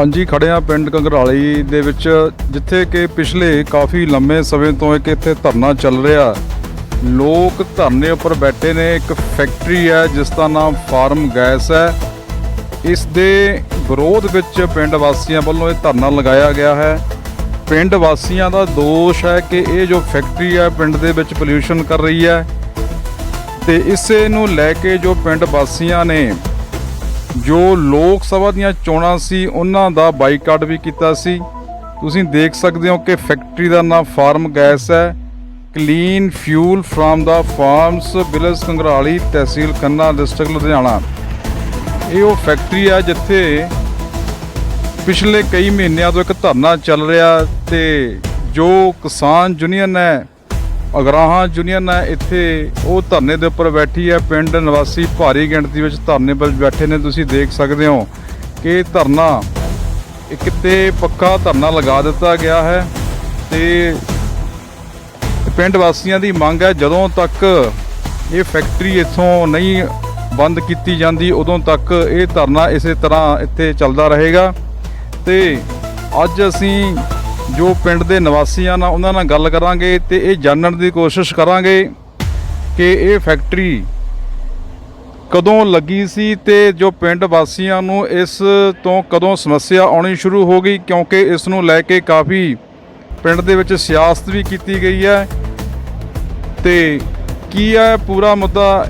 ਹਾਂਜੀ, ਖੜੇ ਆ ਪਿੰਡ ਕੰਗਰਾਲੀ ਦੇ ਵਿੱਚ, ਜਿੱਥੇ ਕਿ ਪਿਛਲੇ ਕਾਫੀ ਲੰਮੇ ਸਮੇਂ ਤੋਂ ਇੱਕ ਇੱਥੇ ਧਰਨਾ ਚੱਲ ਰਿਹਾ। ਲੋਕ ਧਰਨੇ ਉੱਪਰ ਬੈਠੇ ਨੇ, ਇੱਕ ਫੈਕਟਰੀ ਹੈ, ਜਿਸ ਦਾ ਨਾਮ ਫਾਰਮ ਗੈਸ ਹੈ। ਇਸ ਦੇ ਵਿਰੋਧ ਵਿੱਚ ਪਿੰਡ ਵਾਸੀਆਂ ਵੱਲੋਂ ਇਹ ਧਰਨਾ ਲਗਾਇਆ ਗਿਆ ਹੈ। ਪਿੰਡ ਵਾਸੀਆਂ ਦਾ ਦੋਸ਼ ਹੈ ਕਿ ਇਹ ਜੋ ਫੈਕਟਰੀ ਹੈ, ਪਿੰਡ ਦੇ ਵਿੱਚ ਪੋਲਿਊਸ਼ਨ ਕਰ ਰਹੀ ਹੈ। ਤੇ ਇਸੇ ਨੂੰ ਲੈ ਕੇ ਜੋ ਪਿੰਡ ਵਾਸੀਆਂ ਨੇ ਜੋ ਲੋਕ ਸਭਾ ਦੀਆਂ ਚੋਣਾਂ ਸੀ, ਉਹਨਾਂ ਦਾ ਬਾਈਕਾਟ ਵੀ ਕੀਤਾ ਸੀ। ਤੁਸੀਂ ਦੇਖ ਸਕਦੇ ਹੋ ਕਿ ਫੈਕਟਰੀ ਦਾ ਨਾਮ ਫਾਰਮ ਗੈਸ ਹੈ। ਕਲੀਨ ਫਿਊਲ ਫਰਮ ਦਾ farms bills Kangrali tehsil Khanna district Ludhiana. ਇਹ ਉਹ ਫੈਕਟਰੀ ਹੈ ਜਿੱਥੇ ਪਿਛਲੇ ਕਈ ਮਹੀਨਿਆਂ ਤੋਂ ਇੱਕ ਧਰਨਾ ਚੱਲ ਰਿਹਾ ਤੇ ਜੋ ਕਿਸਾਨ ਯੂਨੀਅਨ ਹੈ ਅਗਰਾਹਾਂ ਯੂਨੀਅਨ ਹੈ ਇੱਥੇ ਉਹ ਧਰਨੇ ਦੇ ਉੱਪਰ ਬੈਠੀ ਹੈ, ਪਿੰਡ ਨਿਵਾਸੀ ਭਾਰੀ ਗਿਣਤੀ ਵਿੱਚ ਧਰਨੇ 'ਤੇ ਬੈਠੇ ਨੇ, ਤੁਸੀਂ ਦੇਖ ਸਕਦੇ ਹੋ ਕਿ ਧਰਨਾ, ਇਹ ਕਿਤੇ ਪੱਕਾ ਧਰਨਾ ਲਗਾ ਦਿੱਤਾ ਗਿਆ ਹੈ ਤੇ ਪਿੰਡ ਵਾਸੀਆਂ ਦੀ ਮੰਗ ਹੈ, ਜਦੋਂ ਤੱਕ ਇਹ ਫੈਕਟਰੀ ਇੱਥੋਂ ਨਹੀਂ ਬੰਦ ਕੀਤੀ ਜਾਂਦੀ, ਉਦੋਂ ਤੱਕ ਇਹ ਧਰਨਾ ਇਸੇ ਤਰ੍ਹਾਂ ਇੱਥੇ ਚੱਲਦਾ ਰਹੇਗਾ ਤੇ ਅੱਜ ਅਸੀਂ ਜੋ ਪਿੰਡ ਦੇ ਨਿਵਾਸੀਆਂ ਨਾਲ ਉਹਨਾਂ ਨਾਲ ਗੱਲ ਕਰਾਂਗੇ ਤੇ ਇਹ ਜਾਣਨ ਦੀ ਕੋਸ਼ਿਸ਼ ਕਰਾਂਗੇ ਕਿ ਇਹ ਫੈਕਟਰੀ ਕਦੋਂ ਲੱਗੀ ਸੀ ਤੇ ਜੋ ਪਿੰਡ ਵਾਸੀਆਂ ਨੂੰ ਇਸ ਤੋਂ ਕਦੋਂ ਸਮੱਸਿਆ ਆਉਣੀ ਸ਼ੁਰੂ ਹੋ ਗਈ, ਕਿਉਂਕਿ ਇਸ ਨੂੰ ਲੈ ਕੇ ਕਾਫੀ ਪਿੰਡ ਦੇ ਵਿੱਚ ਸਿਆਸਤ ਵੀ ਕੀਤੀ ਗਈ ਹੈ। ਤੇ ਕੀ ਹੈ ਪੂਰਾ ਮੁੱਦਾ?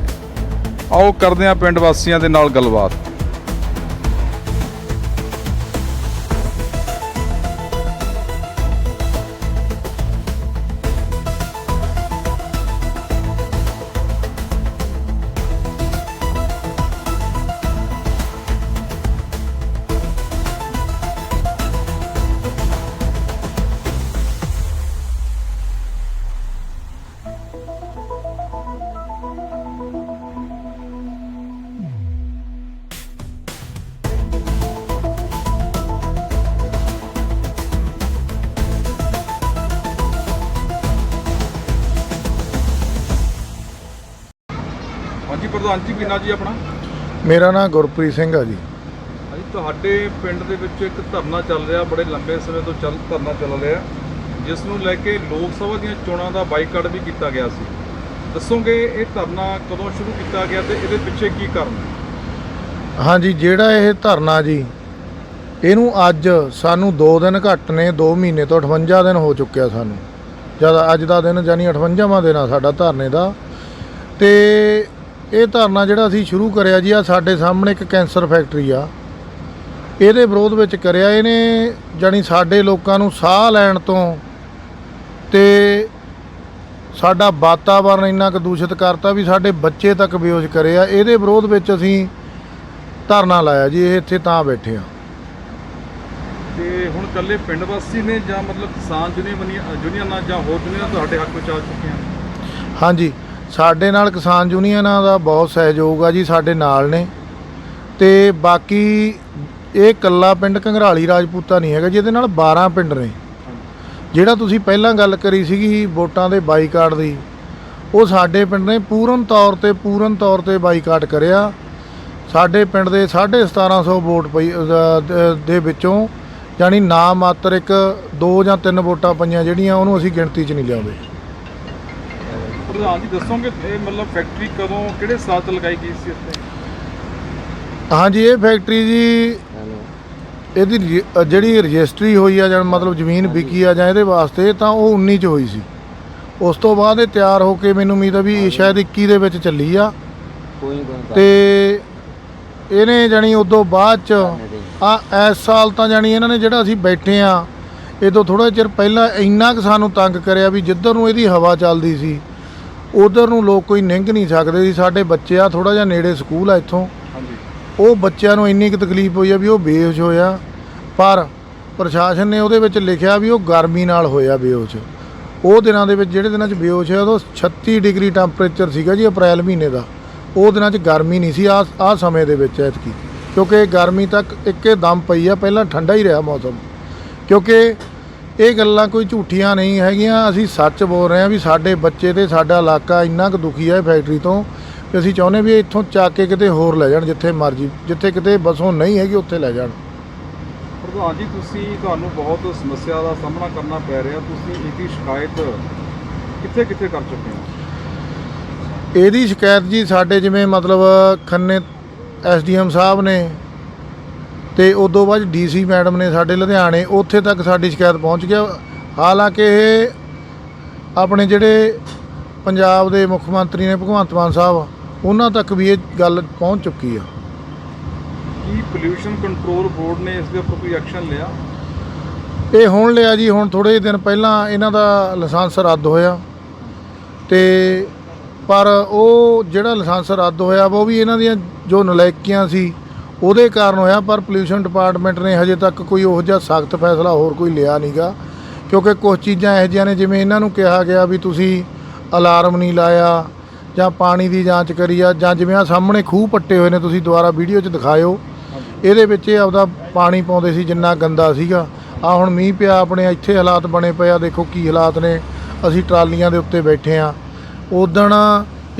ਆਓ ਕਰਦੇ ਹਾਂ ਪਿੰਡ ਵਾਸੀਆਂ ਦੇ ਨਾਲ ਗੱਲਬਾਤ। ਪ੍ਰਧਾਨ ਜੀ ਕਿੰਨਾ ਜੀ ਆਪਣਾ? ਮੇਰਾ ਨਾਮ ਗੁਰਪ੍ਰੀਤ ਸਿੰਘ ਆ ਜੀ। ਹਾਂਜੀ ਤੁਹਾਡੇ ਪਿੰਡ ਦੇ ਵਿੱਚ ਇੱਕ ਧਰਨਾ ਚੱਲ ਰਿਹਾ ਬੜੇ ਲੰਬੇ ਸਮੇਂ ਤੋਂ ਚੱਲ ਧਰਨਾ ਚੱਲ ਰਿਹਾ। ਜਿਸ ਨੂੰ ਲੈ ਕੇ ਲੋਕ ਸਭਾ ਦੀਆਂ ਚੋਣਾਂ ਦਾ ਬਾਈਕਾਟ ਵੀ ਕੀਤਾ ਗਿਆ ਸੀ। ਦੱਸੋਗੇ ਇਹ ਧਰਨਾ ਕਦੋਂ ਸ਼ੁਰੂ ਕੀਤਾ ਗਿਆ ਤੇ ਇਹਦੇ ਪਿੱਛੇ ਕੀ ਕਾਰਨ? ਹੈ ਹਾਂਜੀ ਜਿਹੜਾ ਇਹ ਧਰਨਾ ਜੀ ਇਹਨੂੰ ਅੱਜ ਸਾਨੂੰ 2 ਦਿਨ ਘੱਟ ਨੇ 2 ਮਹੀਨੇ ਤੋਂ 58 ਦਿਨ ਹੋ ਚੁੱਕਿਆ ਸਾਨੂੰ। ਜਦ ਅੱਜ ਦਾ ਦਿਨ ਜਾਨੀ 58ਵਾਂ ਦਿਨ ਆ ਸਾਡਾ ਧਰਨੇ ਦਾ। ਤੇ ਇਹ ਧਰਨਾ ਜਿਹੜਾ ਅਸੀਂ ਸ਼ੁਰੂ ਕਰਿਆ ਜੀ ਆ ਸਾਡੇ ਸਾਹਮਣੇ ਇੱਕ ਕੈਂਸਰ ਫੈਕਟਰੀ ਆ। ਇਹਦੇ ਵਿਰੋਧ ਵਿੱਚ ਕਰਿਆ ਇਹਨੇ ਜਾਨੀ ਸਾਡੇ ਲੋਕਾਂ ਨੂੰ ਸਾਹ ਲੈਣ ਤੋਂ ਤੇ ਸਾਡਾ ਵਾਤਾਵਰਨ ਇੰਨਾ ਕੁ ਦੂਸ਼ਿਤ ਕਰਤਾ ਵੀ ਸਾਡੇ ਬੱਚੇ ਤੱਕ ਬੇਹੋਸ਼ ਕਰਿਆ ਇਹਦੇ ਵਿਰੋਧ ਵਿੱਚ ਅਸੀਂ ਧਰਨਾ ਲਾਇਆ ਜੀ ਇਹ ਇੱਥੇ ਤਾਂ ਬੈਠੇ ਆ। ਤੇ ਹੁਣ ਕੱਲੇ ਪਿੰਡ ਵਾਸੀ ਨੇ ਜਾਂ ਮਤਲਬ ਕਿਸਾਨ ਯੂਨੀਅਨ ਯੂਨੀਅਨਾਂ ਜਾਂ ਹੋਰ ਯੂਨੀਅਨਾਂ ਤੁਹਾਡੇ ਹੱਕ ਵਿੱਚ ਆ ਚੁੱਕੀਆਂ ਨੇ ਹਾਂਜੀ। ਸਾਡੇ ਨਾਲ ਕਿਸਾਨ ਯੂਨੀਅਨਾਂ ਦਾ ਬਹੁਤ ਸਹਿਯੋਗ ਆ ਜੀ, ਸਾਡੇ ਨਾਲ ਨੇ। ਤੇ ਬਾਕੀ ਇਹ ਕੱਲਾ ਪਿੰਡ ਘੰਗਰਾਲੀ ਰਾਜਪੂਤਾ ਨਹੀਂ ਹੈਗਾ ਜਿਹਦੇ ਨਾਲ 12 ਪਿੰਡ ਨੇ। ਜਿਹੜਾ ਤੁਸੀਂ ਪਹਿਲਾਂ ਗੱਲ ਕਰੀ ਸੀਗੀ ਵੋਟਾਂ ਦੇ ਬਾਈਕਾਟ ਦੀ, ਉਹ ਸਾਡੇ ਪਿੰਡ ਨੇ ਪੂਰਨ ਤੌਰ ਤੇ, ਪੂਰਨ ਤੌਰ ਤੇ ਬਾਈਕਾਟ ਕਰਿਆ। ਸਾਡੇ ਪਿੰਡ ਦੇ 1750 ਵੋਟ ਪਈ ਦੇ ਵਿੱਚੋਂ ਯਾਨੀ ਨਾ ਮਾਤਰ ਇੱਕ, ਦੋ ਜਾਂ ਤਿੰਨ ਵੋਟਾਂ ਪਈਆਂ ਜਿਹੜੀਆਂ, ਉਹਨੂੰ ਅਸੀਂ ਗਿਣਤੀ 'ਚ ਨਹੀਂ ਲਿਆਉਂਦੇ। ਪ੍ਰਧਾਨ ਜੀ ਦੱਸੋਗੇ ਇਹ ਮਤਲਬ ਫੈਕਟਰੀ ਕਦੋਂ ਕਿਹੜੇ ਸਾਲ ਚ ਲਗਾਈ ਗਈ ਸੀ ਇੱਥੇ? ਹਾਂਜੀ ਇਹ ਫੈਕਟਰੀ ਜੀ ਇਹਦੀ ਰਜਿ- ਜਿਹੜੀ ਰਜਿਸਟਰੀ ਹੋਈ ਆ ਜਾਂ ਮਤਲਬ ਜ਼ਮੀਨ ਵਿਕੀ ਆ ਜਾਂ ਇਹਦੇ ਵਾਸਤੇ ਤਾਂ ਉਹ 19 ਚ ਹੋਈ ਸੀ। ਉਸ ਤੋਂ ਬਾਅਦ ਇਹ ਤਿਆਰ ਹੋ ਕੇ ਮੈਨੂੰ ਉਮੀਦ ਆ ਵੀ ਇਹ ਸ਼ਾਇਦ 21 ਦੇ ਵਿੱਚ ਚੱਲੀ ਆ। ਤੇ ਇਹਨੇ ਜਾਣੀ ਉਦੋਂ ਬਾਅਦ ਚ ਆ ਇਸ ਸਾਲ ਤਾਂ ਜਾਣੀ ਇਹਨਾਂ ਨੇ ਜਿਹੜਾ ਅਸੀਂ ਬੈਠੇ ਆ ਇਹ ਤੋਂ ਥੋੜਾ ਚਿਰ ਪਹਿਲਾਂ ਇੰਨਾ ਕੁ ਸਾਨੂੰ ਤੰਗ ਕਰਿਆ ਵੀ ਜਿੱਧਰ ਨੂੰ ਇਹਦੀ ਹਵਾ ਚੱਲਦੀ ਸੀ ਉਧਰ ਨੂੰ ਲੋਕ ਕੋਈ ਨਿੰਗ ਨਹੀਂ ਸਕਦੇ ਸੀ ਸਾਡੇ ਬੱਚੇ ਆ ਥੋੜਾ ਜਿਹਾ ਨੇੜੇ ਸਕੂਲ ਆ ਇੱਥੋਂ। ਹਾਂਜੀ। ਉਹ ਬੱਚਿਆਂ ਨੂੰ ਇੰਨੀ ਕੁ ਤਕਲੀਫ ਹੋਈ ਆ ਵੀ ਉਹ ਬੇਹੋਸ਼ ਹੋਇਆ। ਪਰ ਪ੍ਰਸ਼ਾਸਨ ਨੇ ਉਹਦੇ ਵਿੱਚ ਲਿਖਿਆ ਵੀ ਉਹ ਗਰਮੀ ਨਾਲ ਹੋਇਆ ਬੇਹੋਸ਼। ਉਹ ਦਿਨਾਂ ਦੇ ਵਿੱਚ ਜਿਹੜੇ ਦਿਨਾਂ 'ਚ ਬੇਹੋਸ਼ ਹੋਇਆ ਉਦੋਂ 36 ਡਿਗਰੀ ਟੈਂਪਰੇਚਰ ਸੀਗਾ ਜੀ ਅਪ੍ਰੈਲ ਮਹੀਨੇ ਦਾ। ਉਹ ਦਿਨਾਂ 'ਚ ਗਰਮੀ ਨਹੀਂ ਸੀ। ਆ ਆ ਸਮੇਂ ਦੇ ਵਿੱਚ ਐਤਕੀ। ਕਿਉਂਕਿ ਗਰਮੀ ਤੱਕ ਇੱਕੇ ਦਮ ਪਈ ਆ ਪਹਿਲਾਂ ਠੰਡਾ ਹੀ ਰਿਹਾ ਮੌਸਮ। ਕਿਉਂਕਿ ਇਹ ਗੱਲਾਂ ਕੋਈ ਝੂਠੀਆਂ ਨਹੀਂ ਹੈਗੀਆਂ। ਅਸੀਂ ਸੱਚ ਬੋਲ ਰਹੇ ਹਾਂ ਵੀ ਸਾਡੇ ਬੱਚੇ ਤੇ ਸਾਡਾ ਇਲਾਕਾ ਇੰਨਾ ਕੁ ਦੁਖੀ ਹੈ ਫੈਕਟਰੀ ਤੋਂ ਕਿ ਅਸੀਂ ਚਾਹੁੰਦੇ ਵੀ ਇੱਥੋਂ ਚੱਕ ਕੇ ਕਿਤੇ ਹੋਰ ਲੈ ਜਾਣ ਜਿੱਥੇ ਮਰਜ਼ੀ ਜਿੱਥੇ ਕਿਤੇ ਬਸੋਂ ਨਹੀਂ ਹੈਗੀ ਉੱਥੇ ਲੈ ਜਾਣ। ਪ੍ਰਧਾਨ ਜੀ ਤੁਸੀਂ ਤੁਹਾਨੂੰ ਬਹੁਤ ਸਮੱਸਿਆ ਦਾ ਸਾਹਮਣਾ ਕਰਨਾ ਪੈ ਰਿਹਾ। ਤੁਸੀਂ ਇਹਦੀ ਸ਼ਿਕਾਇਤ ਕਿੱਥੇ ਕਿੱਥੇ ਕਰ ਚੁੱਕੇ ਹੋ? ਇਹਦੀ ਸ਼ਿਕਾਇਤ ਜੀ ਸਾਡੇ ਜਿਵੇਂ ਮਤਲਬ ਖੰਨੇ ਐਸਡੀਐਮ ਸਾਹਿਬ ਨੇ ਤੇ ਉਦੋਂ ਬਾਅਦ ਡੀਸੀ ਮੈਡਮ ਨੇ ਸਾਡੇ ਲੁਧਿਆਣੇ ਉੱਥੇ ਤੱਕ ਸਾਡੀ ਸ਼ਿਕਾਇਤ ਪਹੁੰਚ ਗਿਆ। ਹਾਲਾਂਕਿ ਇਹ ਆਪਣੇ ਜਿਹੜੇ ਪੰਜਾਬ ਦੇ ਮੁੱਖ ਮੰਤਰੀ ਨੇ ਭਗਵੰਤ ਮਾਨ ਸਾਹਿਬ ਉਹਨਾਂ ਤੱਕ ਵੀ ਇਹ ਗੱਲ ਪਹੁੰਚ ਚੁੱਕੀ ਆ। ਕੀ ਪੋਲਿਊਸ਼ਨ ਕੰਟਰੋਲ ਬੋਰਡ ਨੇ ਇਸ ਦੇ ਉੱਪਰ ਕੋਈ ਐਕਸ਼ਨ ਲਿਆ? ਇਹ ਹੁਣ ਲਿਆ ਜੀ ਹੁਣ ਥੋੜੇ ਦਿਨ ਪਹਿਲਾਂ ਇਹਨਾਂ ਦਾ ਲਾਇਸੈਂਸ ਰੱਦ ਹੋਇਆ। ਤੇ ਪਰ ਉਹ ਜਿਹੜਾ ਲਾਇਸੈਂਸ ਰੱਦ ਹੋਇਆ ਉਹ ਵੀ ਇਹਨਾਂ ਦੀਆਂ ਜੋ ਨਲਾਇਕੀਆਂ ਸੀ ਉਹਦੇ ਕਾਰਨ ਹੋਇਆ ਪਰ ਪੋਲਿਊਸ਼ਨ ਡਿਪਾਰਟਮੈਂਟ ਨੇ ਹਜੇ ਤੱਕ ਕੋਈ ਉਹੋ ਜਿਹਾ ਸਖਤ ਫੈਸਲਾ ਹੋਰ ਕੋਈ ਲਿਆ ਨਹੀਂਗਾ ਕਿਉਂਕਿ ਕੁਝ ਚੀਜ਼ਾਂ ਇਹੋ ਜਿਹੀਆਂ ਨੇ ਜਿਵੇਂ ਇਹਨਾਂ ਨੂੰ ਕਿਹਾ ਗਿਆ ਵੀ ਤੁਸੀਂ ਅਲਾਰਮ ਨਹੀਂ ਲਾਇਆ ਜਾਂ ਪਾਣੀ ਦੀ ਜਾਂਚ ਕਰੀ ਆ ਜਾਂ ਜਿਵੇਂ ਆ ਸਾਹਮਣੇ ਖੂਹ ਪੱਟੇ ਹੋਏ ਨੇ ਤੁਸੀਂ ਦੁਬਾਰਾ ਵੀਡੀਓ 'ਚ ਦਿਖਾਇਓ। ਇਹਦੇ ਵਿੱਚ ਇਹ ਆਪਦਾ ਪਾਣੀ ਪਾਉਂਦੇ ਸੀ ਜਿੰਨਾ ਗੰਦਾ ਸੀਗਾ। ਆ ਹੁਣ ਮੀਂਹ ਪਿਆ ਆਪਣੇ ਇੱਥੇ ਹਾਲਾਤ ਬਣੇ ਪਏ ਆ ਦੇਖੋ ਕੀ ਹਾਲਾਤ ਨੇ। ਅਸੀਂ ਟਰਾਲੀਆਂ ਦੇ ਉੱਤੇ ਬੈਠੇ ਆ। ਉਦਣ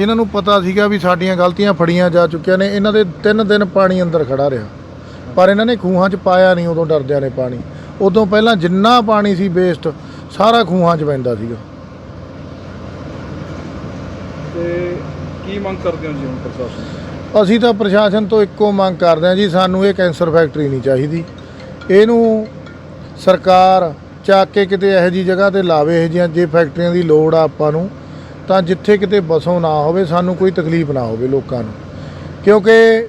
ਇਹਨਾਂ ਨੂੰ ਪਤਾ ਸੀਗਾ ਵੀ ਸਾਡੀਆਂ ਗਲਤੀਆਂ ਫੜੀਆਂ ਜਾ ਚੁੱਕੀਆਂ ਨੇ ਇਹਨਾਂ ਦੇ ਤਿੰਨ ਦਿਨ ਪਾਣੀ ਅੰਦਰ ਖੜਾ ਰਿਹਾ। ਪਰ ਇਹਨਾਂ ਨੇ ਖੂਹਾਂ 'ਚ ਪਾਇਆ ਨਹੀਂ ਉਦੋਂ ਡਰਦਿਆਂ ਨੇ ਪਾਣੀ। ਉਦੋਂ ਪਹਿਲਾਂ ਜਿੰਨਾ ਪਾਣੀ ਸੀ ਵੇਸਟ ਸਾਰਾ ਖੂਹਾਂ 'ਚ ਪੈਂਦਾ ਸੀਗਾ। ਤੇ ਕੀ ਮੰਗ ਕਰਦੇ ਹੋ ਜੀ ਹੁਣ ਪ੍ਰਸ਼ਾਸਨ? ਅਸੀਂ ਤਾਂ ਪ੍ਰਸ਼ਾਸਨ ਤੋਂ ਇੱਕੋ ਮੰਗ ਕਰਦੇ ਹਾਂ ਜੀ ਸਾਨੂੰ ਇਹ ਕੈਂਸਰ ਫੈਕਟਰੀ ਨਹੀਂ ਚਾਹੀਦੀ। ਇਹਨੂੰ ਸਰਕਾਰ ਚੱਕ ਕੇ ਕਿਤੇ ਇਹੋ ਜੀ ਜਗ੍ਹਾ ਤੇ ਲਾਵੇ ਇਹੋ ਜਿਹੀਆਂ ਜੇ ਫੈਕਟਰੀਆਂ ਦੀ ਲੋੜ ਆ ਆਪਾਂ ਨੂੰ ਤਾਂ ਜਿੱਥੇ ਕਿਤੇ ਬਸੋਂ ਨਾ ਹੋਵੇ, ਸਾਨੂੰ ਕੋਈ ਤਕਲੀਫ ਨਾ ਹੋਵੇ ਲੋਕਾਂ ਨੂੰ। ਕਿਉਂਕਿ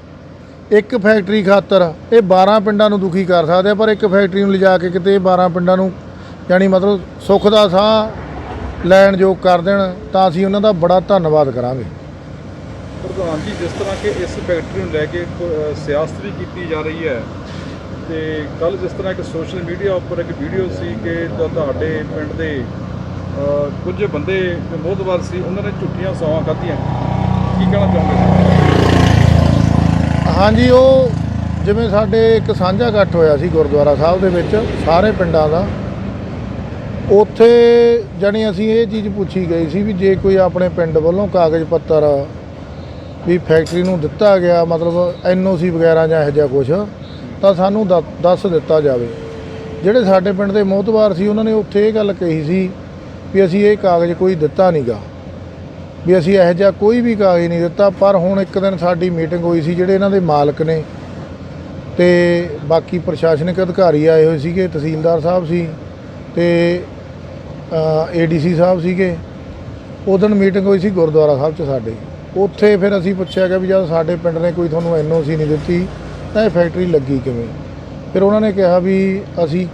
ਇੱਕ ਫੈਕਟਰੀ ਖਾਤਰ ਇਹ 12 ਪਿੰਡਾਂ ਨੂੰ ਦੁਖੀ ਕਰ ਸਕਦੇ ਆ, ਪਰ ਇੱਕ ਫੈਕਟਰੀ ਨੂੰ ਲਿਜਾ ਕੇ ਕਿਤੇ ਇਹ 12 ਪਿੰਡਾਂ ਨੂੰ ਯਾਨੀ ਮਤਲਬ ਸੁੱਖ ਦਾ ਸਾਹ ਲੈਣ ਯੋਗ ਕਰ ਦੇਣ, ਤਾਂ ਅਸੀਂ ਉਹਨਾਂ ਦਾ ਬੜਾ ਧੰਨਵਾਦ ਕਰਾਂਗੇ। ਪ੍ਰਧਾਨ ਜੀ, ਜਿਸ ਤਰ੍ਹਾਂ ਕਿ ਇਸ ਫੈਕਟਰੀ ਨੂੰ ਲੈ ਕੇ ਕੋ- ਸਿਆਸਤ ਵੀ ਕੀਤੀ ਜਾ ਰਹੀ ਹੈ, ਤੇ ਕੱਲ ਜਿਸ ਤਰ੍ਹਾਂ ਇੱਕ ਸੋਸ਼ਲ ਮੀਡੀਆ ਉੱਪਰ ਇੱਕ ਵੀਡੀਓ ਸੀ ਕਿ ਤੁਹਾਡੇ ਪਿੰਡ ਦੇ ਕੁਝ ਬੰਦੇ ਮੋਹਤਵਾਰ ਸੀ, ਉਹਨਾਂ ਨੇ ਝੂਠੀਆਂ ਸੌਆਂ ਖਾਧੀਆਂ। ਕੀ ਕਹਿਣਾ ਚਾਹੁੰਦੇ ਹਾਂਜੀ, ਉਹ ਜਿਵੇਂ ਸਾਡੇ ਇੱਕ ਸਾਂਝਾ ਇਕੱਠ ਹੋਇਆ ਸੀ ਗੁਰਦੁਆਰਾ ਸਾਹਿਬ ਦੇ ਵਿੱਚ, ਸਾਰੇ ਪਿੰਡਾਂ ਦਾ, ਉੱਥੇ ਜਾਣੀ ਅਸੀਂ ਇਹ ਚੀਜ਼ ਪੁੱਛੀ ਗਈ ਸੀ ਵੀ ਜੇ ਕੋਈ ਆਪਣੇ ਪਿੰਡ ਵੱਲੋਂ ਕਾਗਜ਼ ਪੱਤਰ ਵੀ ਫੈਕਟਰੀ ਨੂੰ ਦਿੱਤਾ ਗਿਆ, ਮਤਲਬ ਐਨਓਸੀ ਵਗੈਰਾ ਜਾਂ ਇਹੋ ਜਿਹਾ ਕੁਝ ਤਾਂ ਸਾਨੂੰ ਦ- ਦੱਸ ਦਿੱਤਾ ਜਾਵੇ। ਜਿਹੜੇ ਸਾਡੇ ਪਿੰਡ ਦੇ ਮੋਹਤਵਾਰ ਸੀ, ਉਹਨਾਂ ਨੇ ਉੱਥੇ ਇਹ ਗੱਲ ਕਹੀ ਸੀ ਵੀ ਅਸੀਂ ਇਹ ਕਾਗਜ਼ ਕੋਈ ਦਿੱਤਾ ਨਹੀਂਗਾ ਵੀ ਅਸੀਂ ਇਹੋ ਜਿਹਾ ਕੋਈ ਵੀ ਕਾਗਜ਼ ਨਹੀਂ ਦਿੱਤਾ, ਪਰ ਹੁਣ ਇੱਕ ਦਿਨ ਸਾਡੀ ਮੀਟਿੰਗ ਹੋਈ ਸੀ ਜਿਹੜੇ ਇਹਨਾਂ ਦੇ ਮਾਲਕ ਨੇ ਤੇ ਬਾਕੀ ਪ੍ਰਸ਼ਾਸਨਿਕ ਅਧਿਕਾਰੀ ਆਏ ਹੋਏ ਸੀਗੇ, ਤਹਿਸੀਲਦਾਰ ਸਾਹਿਬ ਸੀ ਤੇ ਏਡੀਸੀ ਸਾਹਿਬ ਸੀਗੇ। ਉਹ ਦਿਨ ਮੀਟਿੰਗ ਹੋਈ ਸੀ ਗੁਰਦੁਆਰਾ ਸਾਹਿਬ 'ਚ ਸਾਡੇ। ਉੱਥੇ ਫਿਰ ਅਸੀਂ ਪੁੱਛਿਆ ਗਿਆ ਵੀ ਜਦ ਸਾਡੇ ਪਿੰਡ ਨੇ ਕੋਈ ਤੁਹਾਨੂੰ ਐਨਓਸੀ ਨਹੀਂ ਦਿੱਤੀ, ਤਾਂ ਇਹ ਫੈਕਟਰੀ ਲੱਗੀ ਕਿਵੇਂ? ਫਿਰ ਉਹਨਾਂ ਨੇ ਕਿਹਾ ਵੀ ਅਸੀਂ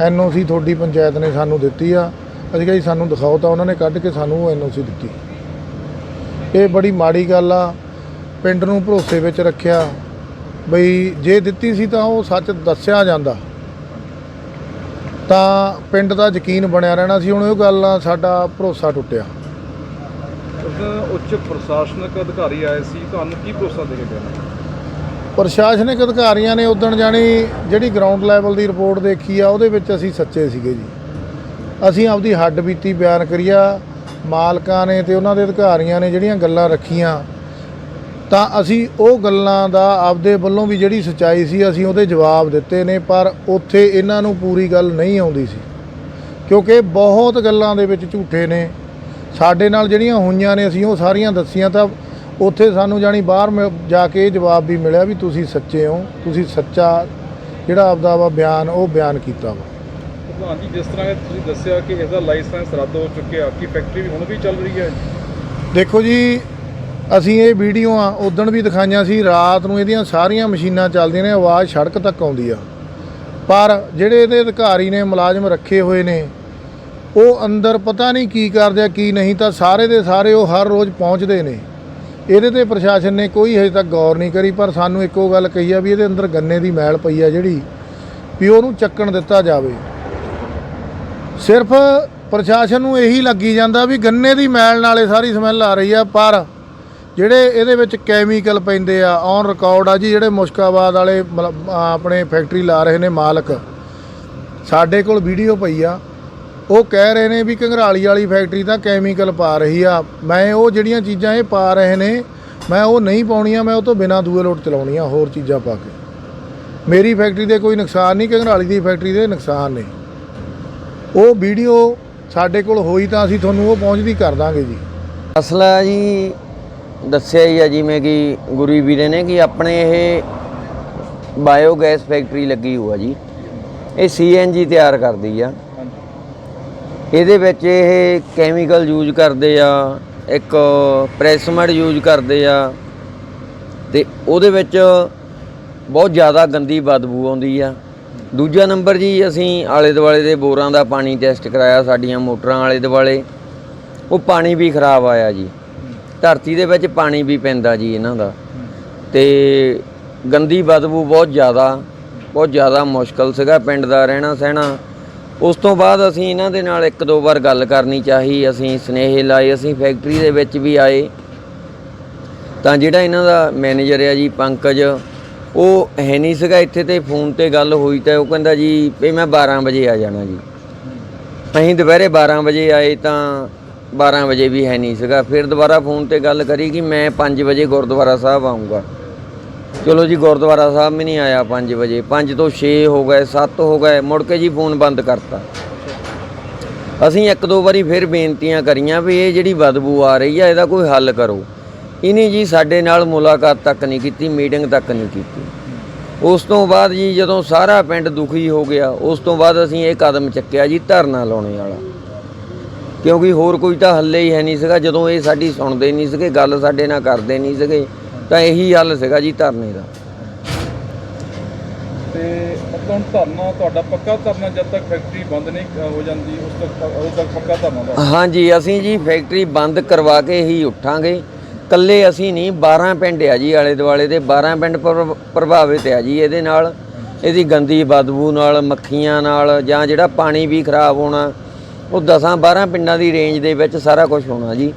ਐਨਓਸੀ ਤੁਹਾਡੀ ਪੰਚਾਇਤ ਨੇ ਸਾਨੂੰ ਦਿੱਤੀ ਆ ਅਸੀਂ ਕਿਹਾ ਜੀ ਸਾਨੂੰ ਦਿਖਾਓ ਤਾਂ ਉਹਨਾਂ ਨੇ ਕੱਢ ਕੇ ਸਾਨੂੰ ਐਨਓਸੀ ਦਿੱਤੀ। ਇਹ ਬੜੀ ਮਾੜੀ ਗੱਲ ਆ ਪਿੰਡ ਨੂੰ ਭਰੋਸੇ ਵਿੱਚ ਰੱਖਿਆ। ਬਈ ਜੇ ਦਿੱਤੀ ਸੀ ਤਾਂ ਉਹ ਸੱਚ ਦੱਸਿਆ ਜਾਂਦਾ। ਤਾਂ ਪਿੰਡ ਦਾ ਯਕੀਨ ਬਣਿਆ ਰਹਿਣਾ ਸੀ ਹੁਣ ਉਹ ਗੱਲ ਨਾਲ ਸਾਡਾ ਭਰੋਸਾ ਟੁੱਟਿਆ। ਉੱਚ ਪ੍ਰਸ਼ਾਸਨਿਕ ਅਧਿਕਾਰੀ ਆਏ ਸੀ ਤੁਹਾਨੂੰ ਕੀ ਭਰੋਸਾ ਦੇ ਕੇ ਗਏ? ਪ੍ਰਸ਼ਾਸਨਿਕ ਅਧਿਕਾਰੀਆਂ ਨੇ ਉਦਣ ਜਾਣੀ ਜਿਹੜੀ ਗਰਾਊਂਡ ਲੈਵਲ ਦੀ ਰਿਪੋਰਟ ਦੇਖੀ ਆ ਉਹਦੇ ਵਿੱਚ ਅਸੀਂ ਸੱਚੇ ਸੀਗੇ ਜੀ। ਅਸੀਂ ਆਪਦੀ ਹੱਡ ਬੀਤੀ ਬਿਆਨ ਕਰੀਆ, ਮਾਲਕਾਂ ਨੇ ਤੇ ਉਹਨਾਂ ਦੇ ਅਧਿਕਾਰੀਆਂ ਨੇ ਜਿਹੜੀਆਂ ਗੱਲਾਂ ਰੱਖੀਆਂ, ਤਾਂ ਅਸੀਂ ਉਹ ਗੱਲਾਂ ਦਾ ਆਪਦੇ ਵੱਲੋਂ ਵੀ ਜਿਹੜੀ ਸਚਾਈ ਸੀ, ਅਸੀਂ ਉਹਦੇ ਜਵਾਬ ਦਿੱਤੇ ਨੇ, ਪਰ ਉੱਥੇ ਇਹਨਾਂ ਨੂੰ ਪੂਰੀ ਗੱਲ ਨਹੀਂ ਆਉਂਦੀ ਸੀ। ਕਿਉਂਕਿ ਬਹੁਤ ਗੱਲਾਂ ਦੇ ਵਿੱਚ ਝੂਠੇ ਨੇ। ਸਾਡੇ ਨਾਲ ਜਿਹੜੀਆਂ ਹੋਈਆਂ ਨੇ, ਅਸੀਂ ਉਹ ਸਾਰੀਆਂ ਦੱਸੀਆਂ, ਤਾਂ ਉੱਥੇ ਸਾਨੂੰ ਜਾਣੀ ਬਾਹਰ ਮਿ- ਜਾ ਕੇ ਇਹ ਜਵਾਬ ਵੀ ਮਿਲਿਆ ਵੀ ਤੁਸੀਂ ਸੱਚੇ ਹੋ, ਤੁਸੀਂ ਸੱਚਾ ਜਿਹੜਾ ਆਪਦਾ ਵਾ ਬਿਆਨ, ਉਹ ਬਿਆਨ ਕੀਤਾ ਵਾ। ਪ੍ਰਧਾਨ ਜੀ, ਜਿਸ ਤਰ੍ਹਾਂ ਤੁਸੀਂ ਦੱਸਿਆ ਕਿ ਇਹਦਾ ਲਾਇਸੈਂਸ ਰੱਦ ਹੋ ਚੁੱਕਿਆ ਕੀ ਫੈਕਟਰੀ ਹੁਣ ਵੀ ਚੱਲ ਰਹੀ ਹੈ ਦੇਖੋ ਜੀ, ਅਸੀਂ ਇਹ ਵੀਡੀਓ ਆ ਉਦਣ ਵੀ ਦਿਖਾਈਆਂ ਸੀ, ਰਾਤ ਨੂੰ ਇਹਦੀਆਂ ਸਾਰੀਆਂ ਮਸ਼ੀਨਾਂ ਚੱਲਦੀਆਂ ਨੇ, ਆਵਾਜ਼ ਸੜਕ ਤੱਕ ਆਉਂਦੀ ਆ। ਪਰ ਜਿਹੜੇ ਇਹਦੇ ਅਧਿਕਾਰੀ ਨੇ ਮੁਲਾਜ਼ਮ ਰੱਖੇ ਹੋਏ ਨੇ, ਉਹ ਅੰਦਰ ਪਤਾ ਨਹੀਂ ਕੀ ਕਰਦੇ ਆ, ਕੀ ਨਹੀਂ, ਤਾਂ ਸਾਰੇ ਦੇ ਸਾਰੇ ਉਹ ਹਰ ਰੋਜ਼ ਪਹੁੰਚਦੇ ਨੇ। ਇਹਦੇ ਤੇ ਪ੍ਰਸ਼ਾਸਨ ਨੇ ਕੋਈ ਹਜੇ ਤੱਕ ਗੌਰ ਨਹੀਂ ਕਰੀ, ਪਰ ਸਾਨੂੰ ਇੱਕੋ ਗੱਲ ਕਹੀ ਆ ਵੀ ਇਹਦੇ ਅੰਦਰ ਗੰਨੇ ਦੀ ਮੈਲ ਪਈ ਆ ਜਿਹੜੀ, ਵੀ ਉਹਨੂੰ ਚੱਕਣ ਦਿੱਤਾ ਜਾਵੇ। ਸਿਰਫ ਪ੍ਰਸ਼ਾਸਨ ਨੂੰ ਇਹੀ ਲੱਗੀ ਜਾਂਦਾ ਵੀ ਗੰਨੇ ਦੀ ਮੈਲ ਨਾਲੇ ਸਾਰੀ ਸਮੈਲ ਆ ਰਹੀ ਆ ਪਰ ਜਿਹੜੇ ਇਹਦੇ ਵਿੱਚ ਕੈਮੀਕਲ ਪੈਂਦੇ ਆ ਔਨ ਰਿਕਾਰਡ ਆ ਜੀ ਜਿਹੜੇ ਮੁਸ਼ਕਾਬਾਦ ਵਾਲੇ ਮਤਲਬ, ਆਪਣੇ ਫੈਕਟਰੀ ਲਾ ਰਹੇ ਨੇ ਮਾਲਕ ਸਾਡੇ ਕੋਲ ਵੀਡੀਓ ਪਈ ਆ। ਉਹ ਕਹਿ ਰਹੇ ਨੇ ਵੀ ਘੰਗਰਾਲੀ ਵਾਲੀ ਫੈਕਟਰੀ ਤਾਂ ਕੈਮੀਕਲ ਪਾ ਰਹੀ ਆ। ਮੈਂ ਉਹ ਜਿਹੜੀਆਂ ਚੀਜ਼ਾਂ ਇਹ ਪਾ ਰਹੇ ਨੇ ਮੈਂ ਉਹ ਨਹੀਂ ਪਾਉਣੀਆਂ ਮੈਂ ਉਹ ਤੋਂ ਬਿਨਾਂ ਦੂਏ ਲੋਟ ਚਲਾਉਣੀਆਂ ਹੋਰ ਚੀਜ਼ਾਂ ਪਾ ਕੇ। ਮੇਰੀ ਫੈਕਟਰੀ ਦੇ ਕੋਈ ਨੁਕਸਾਨ ਨਹੀਂ ਘੰਗਰਾਲੀ ਦੀ ਫੈਕਟਰੀ ਦੇ ਨੁਕਸਾਨ ਨੇ। ਉਹ ਵੀਡੀਓ ਸਾਡੇ ਕੋਲ ਹੋਈ ਤਾਂ ਅਸੀਂ ਤੁਹਾਨੂੰ ਉਹ ਪਹੁੰਚਦੀ ਕਰ ਦਾਂਗੇ ਜੀ। ਅਸਲਾ ਜੀ ਦੱਸਿਆ ਹੀ ਆ ਜਿਵੇਂ ਕਿ ਗੁਰੂ ਵੀਰੇ ਨੇ ਕਿ ਆਪਣੇ ਇਹ ਬਾਇਓਗੈਸ ਫੈਕਟਰੀ ਲੱਗੀ ਹੋਆ ਜੀ। ਇਹ ਸੀਐਨਜੀ ਤਿਆਰ ਕਰਦੀ ਆ। ਇਹਦੇ ਵਿੱਚ ਇਹ ਕੈਮੀਕਲ ਯੂਜ਼ ਕਰਦੇ ਆ, ਇੱਕ ਪ੍ਰੈਸਮਡ ਯੂਜ਼ ਕਰਦੇ ਆ ਤੇ ਉਹਦੇ ਵਿੱਚ ਬਹੁਤ ਜ਼ਿਆਦਾ ਗੰਦੀ ਬਦਬੂ ਆਉਂਦੀ ਆ। ਦੂਜਾ ਨੰਬਰ ਜੀ, ਅਸੀਂ ਆਲੇ ਦੁਆਲੇ ਦੇ ਬੋਰਾਂ ਦਾ ਪਾਣੀ ਟੈਸਟ ਕਰਾਇਆ, ਸਾਡੀਆਂ ਮੋਟਰਾਂ ਆਲੇ ਦੁਆਲੇ। ਉਹ ਪਾਣੀ ਵੀ ਖਰਾਬ ਆਇਆ ਜੀ। ਧਰਤੀ ਦੇ ਵਿੱਚ ਪਾਣੀ ਵੀ ਪੈਂਦਾ ਜੀ ਇਹਨਾਂ ਦਾ। ਤੇ ਗੰਦੀ ਬਦਬੂ ਬਹੁਤ ਜ਼ਿਆਦਾ ਬਹੁਤ ਜ਼ਿਆਦਾ ਮੁਸ਼ਕਲ ਸੀਗਾ ਪਿੰਡ ਦਾ ਰਹਿਣਾ ਸਹਿਣਾ। ਉਸ ਤੋਂ ਬਾਅਦ ਅਸੀਂ ਇਹਨਾਂ ਦੇ ਨਾਲ ਇੱਕ ਦੋ ਵਾਰ ਗੱਲ ਕਰਨੀ ਚਾਹੀ, ਅਸੀਂ ਸਨੇਹ ਲਾਏ, ਅਸੀਂ ਫੈਕਟਰੀ ਦੇ ਵਿੱਚ ਵੀ ਆਏ। ਤਾਂ ਜਿਹੜਾ ਇਹਨਾਂ ਦਾ ਮੈਨੇਜਰ ਆ ਜੀ, ਪੰਕਜ ਉਹ ਹੈ ਨਹੀਂ ਸੀਗਾ ਇੱਥੇ ਤੇ ਫੋਨ ਤੇ ਗੱਲ ਹੋਈ ਤਾਂ ਉਹ ਕਹਿੰਦਾ ਜੀ ਵੀ ਮੈਂ 12 ਵਜੇ ਆ ਜਾਣਾ ਜੀ। ਅਸੀਂ ਦੁਪਹਿਰੇ 12 ਵਜੇ ਆਏ ਤਾਂ 12 ਵਜੇ ਵੀ ਹੈ ਨਹੀਂ ਸੀਗਾ। ਫਿਰ ਦੁਬਾਰਾ ਫੋਨ ਤੇ ਗੱਲ ਕਰੀ ਕਿ ਮੈਂ 5 ਵਜੇ ਗੁਰਦੁਆਰਾ ਸਾਹਿਬ ਆਉਂਗਾ ਚਲੋ ਜੀ, ਗੁਰਦੁਆਰਾ ਸਾਹਿਬ ਵੀ ਨਹੀਂ ਆਇਆ 5 ਵਜੇ। 5 ਤੋਂ 6 ਹੋ ਗਏ 7 ਹੋ ਗਏ, ਮੁੜ ਕੇ ਜੀ ਫੋਨ ਬੰਦ ਕਰਤਾ। ਅਸੀਂ ਇੱਕ ਦੋ ਵਾਰੀ ਫਿਰ ਬੇਨਤੀਆਂ ਕਰੀਆਂ ਵੀ ਇਹ ਜਿਹੜੀ ਬਦਬੂ ਆ ਰਹੀ ਆ, ਇਹਦਾ ਕੋਈ ਹੱਲ ਕਰੋ। ਇਹਨੇ ਜੀ ਸਾਡੇ ਨਾਲ ਮੁਲਾਕਾਤ ਤੱਕ ਨਹੀਂ ਕੀਤੀ ਮੀਟਿੰਗ ਤੱਕ ਨਹੀਂ ਕੀਤੀ। ਉਸ ਤੋਂ ਬਾਅਦ ਜੀ ਜਦੋਂ ਸਾਰਾ ਪਿੰਡ ਦੁਖੀ ਹੋ ਗਿਆ ਉਸ ਤੋਂ ਬਾਅਦ ਅਸੀਂ ਇਹ ਕਦਮ ਚੱਕਿਆ ਜੀ ਧਰਨਾ ਲਾਉਣੇ ਵਾਲਾ। ਕਿਉਂਕਿ ਹੋਰ ਕੋਈ ਤਾਂ ਹੱਲੇ ਹੀ ਹੈ ਨਹੀਂ ਸੀਗਾ ਜਦੋਂ ਇਹ ਸਾਡੀ ਸੁਣਦੇ ਨਹੀਂ ਸੀਗੇ ਗੱਲ ਸਾਡੇ ਨਾਲ ਕਰਦੇ ਨਹੀਂ ਸੀਗੇ ਤਾਂ ਇਹੀ ਹੱਲ ਸੀਗਾ ਜੀ ਧਰਨੇ ਦਾ। ਤੇ ਮਤਲਬ ਧਰਨਾ ਤੁਹਾਡਾ ਪੱਕਾ ਧਰਨਾ ਜਦ ਤੱਕ ਫੈਕਟਰੀ ਬੰਦ ਨਹੀਂ ਹੋ ਜਾਂਦੀ ਉਸ ਤੱਕ ਉਦੋਂ ਤੱਕ ਪੱਕਾ ਧਰਨਾ ਦਾ ਹਾਂਜੀ ਅਸੀਂ ਜੀ ਫੈਕਟਰੀ ਬੰਦ ਕਰਵਾ ਕੇ ਹੀ ਉੱਠਾਂਗੇ। ਕੱਲੇ ਅਸੀਂ ਨਹੀਂ 12 ਪਿੰਡ ਆ ਜੀ ਆਲੇ ਦੁਆਲੇ ਦੇ 12 ਪਿੰਡ ਪ੍ਰਭ- ਪ੍ਰਭਾਵਿਤ ਆ ਜੀ ਇਹਦੇ ਨਾਲ। ਇਹਦੀ ਗੰਦੀ ਬਦਬੂ ਨਾਲ ਮੱਖੀਆਂ ਨਾਲ ਜਾਂ ਜਿਹੜਾ ਪਾਣੀ ਵੀ ਖਰਾਬ ਹੋਣਾ ਉਹ 10 12 ਪਿੰਡਾਂ ਦੀ ਰੇਂਜ ਦੇ ਵਿੱਚ ਸਾਰਾ ਕੁਝ ਹੋਣਾ ਜੀ।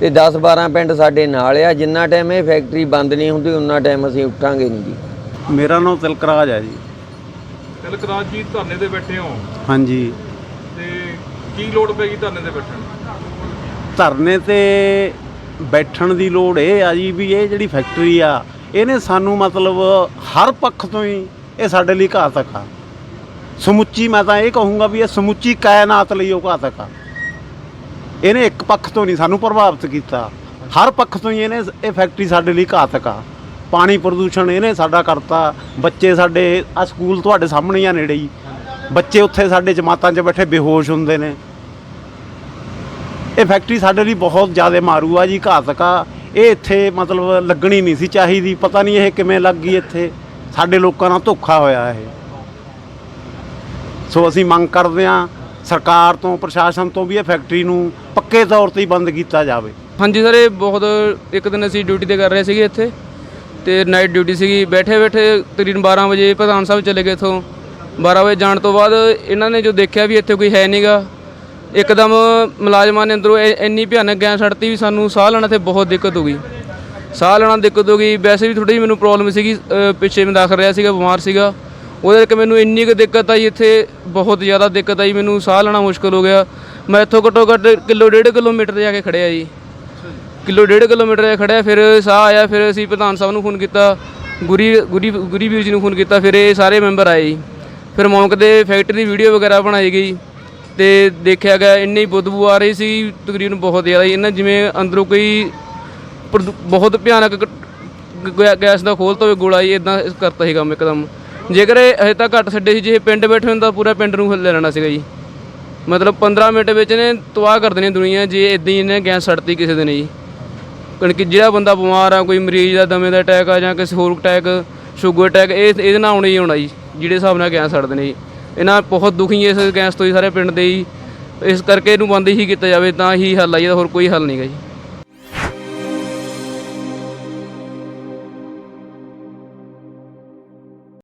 ਤੇ 10 12 ਪਿੰਡ ਸਾਡੇ ਨਾਲ ਆ ਜਿੰਨਾ ਟਾਈਮ ਇਹ ਫੈਕਟਰੀ ਬੰਦ ਨਹੀਂ ਹੁੰਦੀ ਉਨਾ ਟਾਈਮ ਅਸੀਂ ਉੱਠਾਂਗੇ ਨਹੀਂ ਜੀ। ਮੇਰਾ ਨਾਮ ਤਿਲਕਰਾਜ ਹੈ ਜੀ। ਤਿਲਕਰਾਜ ਜੀ ਧਰਨੇ ਤੇ ਬੈਠੇ ਹੋ? ਹਾਂਜੀ। ਤੇ ਕੀ ਲੋੜ ਪੈਗੀ ਧਰਨੇ ਤੇ ਬੈਠਣ ਧਰਨੇ ਤੇ ਬੈਠਣ ਦੀ ਲੋੜ ਇਹ ਆ ਜੀ ਵੀ ਇਹ ਜਿਹੜੀ ਫੈਕਟਰੀ ਆ, ਇਹਨੇ ਸਾਨੂੰ ਮਤਲਬ ਹਰ ਪੱਖ ਤੋਂ ਹੀ ਇਹ ਸਾਡੇ ਲਈ ਘਾਤਕ ਆ। ਸਮੁੱਚੀ ਮੈਂ ਤਾਂ ਇਹ ਕਹੂੰਗਾ ਵੀ ਇਹ ਸਮੁੱਚੀ ਕਾਇਨਾਤ ਲਈ ਉਹ ਘਾਤਕ ਆ। ਇਹਨੇ ਇੱਕ ਪੱਖ ਤੋਂ ਨਹੀਂ ਸਾਨੂੰ ਪ੍ਰਭਾਵਿਤ ਕੀਤਾ। ਹਰ ਪੱਖ ਤੋਂ ਹੀ ਇਹਨੇ ਇਹ ਫੈਕਟਰੀ ਸਾਡੇ ਲਈ ਘਾਤਕ ਆ। ਪਾਣੀ ਪ੍ਰਦੂਸ਼ਣ ਇਹਨੇ ਸਾਡਾ ਕਰਤਾ। ਬੱਚੇ ਸਾਡੇ ਆ ਸਕੂਲ ਤੁਹਾਡੇ ਸਾਹਮਣੇ ਆ ਨੇੜੇ ਹੀ। ਬੱਚੇ ਉੱਥੇ ਸਾਡੇ ਜਮਾਤਾਂ 'ਚ ਬੈਠੇ ਬੇਹੋਸ਼ ਹੁੰਦੇ ਨੇ। ਇਹ ਫੈਕਟਰੀ ਸਾਡੇ ਲਈ ਬਹੁਤ ਜ਼ਿਆਦਾ ਮਾਰੂ ਆ ਜੀ, ਘਾਤਕ ਆ। ਇਹ ਇੱਥੇ ਮਤਲਬ ਲੱਗਣੀ ਨਹੀਂ ਸੀ ਚਾਹੀਦੀ, ਪਤਾ ਨਹੀਂ ਇਹ ਕਿਵੇਂ ਲੱਗ ਗਈ ਇੱਥੇ। ਸਾਡੇ ਲੋਕਾਂ ਨਾਲ ਧੋਖਾ ਹੋਇਆ ਇਹ। ਸੋ ਅਸੀਂ ਮੰਗ ਕਰਦੇ ਹਾਂ ਸਰਕਾਰ ਤੋਂ, ਪ੍ਰਸ਼ਾਸਨ ਤੋਂ ਵੀ ਇਹ ਫੈਕਟਰੀ ਨੂੰ ਪੱਕੇ ਤੌਰ ਤੇ ਹੀ ਬੰਦ ਕੀਤਾ ਜਾਵੇ। ਹਾਂਜੀ ਸਰ, ਇਹ ਬਹੁਤ ਇੱਕ ਦਿਨ ਅਸੀਂ ਡਿਊਟੀ ਤੇ ਕਰ ਰਹੇ ਸੀਗੇ ਇੱਥੇ। ਤੇ ਨਾਈਟ ਡਿਊਟੀ ਸੀਗੀ। ਬੈਠੇ ਬੈਠੇ ਤਕਰੀਬਨ 12 ਵਜੇ ਪ੍ਰਧਾਨ ਸਾਹਿਬ ਚਲੇ ਗਏ ਇੱਥੋਂ। 12 ਵਜੇ ਜਾਣ ਤੋਂ ਬਾਅਦ ਇਹਨਾਂ ਨੇ ਜੋ ਦੇਖਿਆ ਵੀ ਇੱਥੇ ਕੋਈ ਹੈ ਨਹੀਂਗਾ ਇੱਕਦਮ ਮੁਲਾਜ਼ਮਾਂ ਨੇ ਅੰਦਰੋਂ ਇ- ਇੰਨੀ ਭਿਆਨਕ ਗੈਸ ਛੱਡਤੀ ਵੀ ਸਾਨੂੰ ਸਾਹ ਲੈਣਾ ਤੇ ਬਹੁਤ ਦਿੱਕਤ ਹੋ ਗਈ। ਸਾਹ ਲੈਣਾ ਦਿੱਕਤ ਹੋ ਗਈ। ਵੈਸੇ ਵੀ ਥੋੜੀ ਜਿਹੀ ਮੈਨੂੰ ਪ੍ਰੋਬਲਮ ਸੀਗੀ ਅ, ਪਿੱਛੇ ਮੈਂ ਦਾਖਲ ਰਿਹਾ ਸੀਗਾ ਬਿਮਾਰ ਸੀਗਾ। ਉਹਦੇ ਕਰਕੇ ਮੈਨੂੰ ਇੰਨੀ ਕੁ ਦਿੱਕਤ ਆਈ ਇੱਥੇ ਬਹੁਤ ਜ਼ਿਆਦਾ ਦਿੱਕਤ ਆਈ। ਮੈਨੂੰ ਸਾਹ ਲੈਣਾ ਮੁਸ਼ਕਲ ਹੋ ਗਿਆ। ਮੈਂ ਇੱਥੋਂ ਘੱਟੋ ਘੱਟ ਕਿਲੋ ਡੇਢ ਕਿਲੋਮੀਟਰ ਜਾ ਕੇ ਖੜਿਆ ਜੀ। ਕਿਲੋ ਡੇਢ ਕਿਲੋਮੀਟਰ ਤੇ ਖੜਿਆ ਫਿਰ ਸਾਹ ਆਇਆ ਫਿਰ ਅਸੀਂ ਪ੍ਰਧਾਨ ਸਾਹਿਬ ਨੂੰ ਫੋਨ ਕੀਤਾ ਗੁਰੀ ਗੁਰੀ ਗੁਰੀ ਵੀਰ ਜੀ ਨੂੰ ਫੋਨ ਕੀਤਾ ਫਿਰ ਇਹ ਸਾਰੇ ਮੈਂਬਰ ਆਏ ਜੀ। ਫਿਰ ਮੌਂਕ ਦੇ ਫੈਕਟਰੀ ਦੀ ਵੀਡੀਓ ਵਗੈਰਾ ਬਣਾਈ ਗਈ। ਤੇ ਦੇਖਿਆ ਗਿਆ ਇੰਨੀ ਬਦਬੂ ਆ ਰਹੀ ਸੀ, ਤਕਰੀਬਨ ਬਹੁਤ ਜ਼ਿਆਦਾ ਜੀ। ਇਹਨਾਂ ਜਿਵੇਂ ਅੰਦਰੋਂ ਕੋਈ ਪ੍ਰਦੂ- ਬਹੁਤ ਭਿਆਨਕ ਗ- ਗ- ਗੈਸ ਦਾ ਖੋਲ੍ਹ ਹੋਵੇ, ਗੋਲਾ ਜੀ ਇਦਾਂ ਕਰਤਾ ਸੀ ਕੰਮ ਇੱਕਦਮ। ਜੇਕਰ ਇਹ ਹਜੇ ਤਾਂ ਘੱਟ ਛੱਡੇ ਸੀ, ਜੇ ਇਹ ਪਿੰਡ ਬੈਠੇ ਹੁੰਦਾ ਪੂਰਾ ਪਿੰਡ ਨੂੰ ਲੈ ਲੈਣਾ ਸੀਗਾ ਜੀ। ਮਤਲਬ 15 ਮਿੰਟ ਵਿੱਚ ਨੇ ਤਬਾਹ ਕਰ ਦੇਣੀ ਦੁਨੀਆ, ਜੇ ਇਦਾਂ ਹੀ ਇਹਨੇ ਗੈਸ ਛੱਡਤੀ ਕਿਸੇ ਦਿਨ ਜੀ। ਕਿਉਂਕਿ ਜਿਹੜਾ ਬੰਦਾ ਬਿਮਾਰ ਆ, ਕੋਈ ਮਰੀਜ਼ ਦਾ ਦਮੇ ਦਾ ਅਟੈਕ ਆ ਜਾਂ ਕਿਸੇ ਹੋਰ ਅਟੈਕ, ਸ਼ੂਗਰ ਅਟੈਕ, ਇਹ ਇਹਦੇ ਨਾਲ ਆਉਣਾ ਹੀ ਆਉਣਾ ਜੀ, ਜਿਹੜੇ ਹਿਸਾਬ ਨਾਲ ਗੈਸ ਛੱਡਦੇ ਨੇ ਜੀ। ਇਹਨਾਂ ਬਹੁਤ ਦੁਖੀ ਇਸ ਗੈਸ ਤੋਂ ਹੀ ਸਾਰੇ ਪਿੰਡ ਦੇ ਹੀ ਇਸ ਕਰਕੇ ਇਹਨੂੰ ਬੰਦ ਹੀ ਕੀਤਾ ਜਾਵੇ, ਤਾਂ ਹੀ ਹੱਲ ਆ ਜੀ, ਇਹਦਾ ਹੋਰ ਕੋਈ ਹੱਲ ਨਹੀਂਗਾ ਜੀ।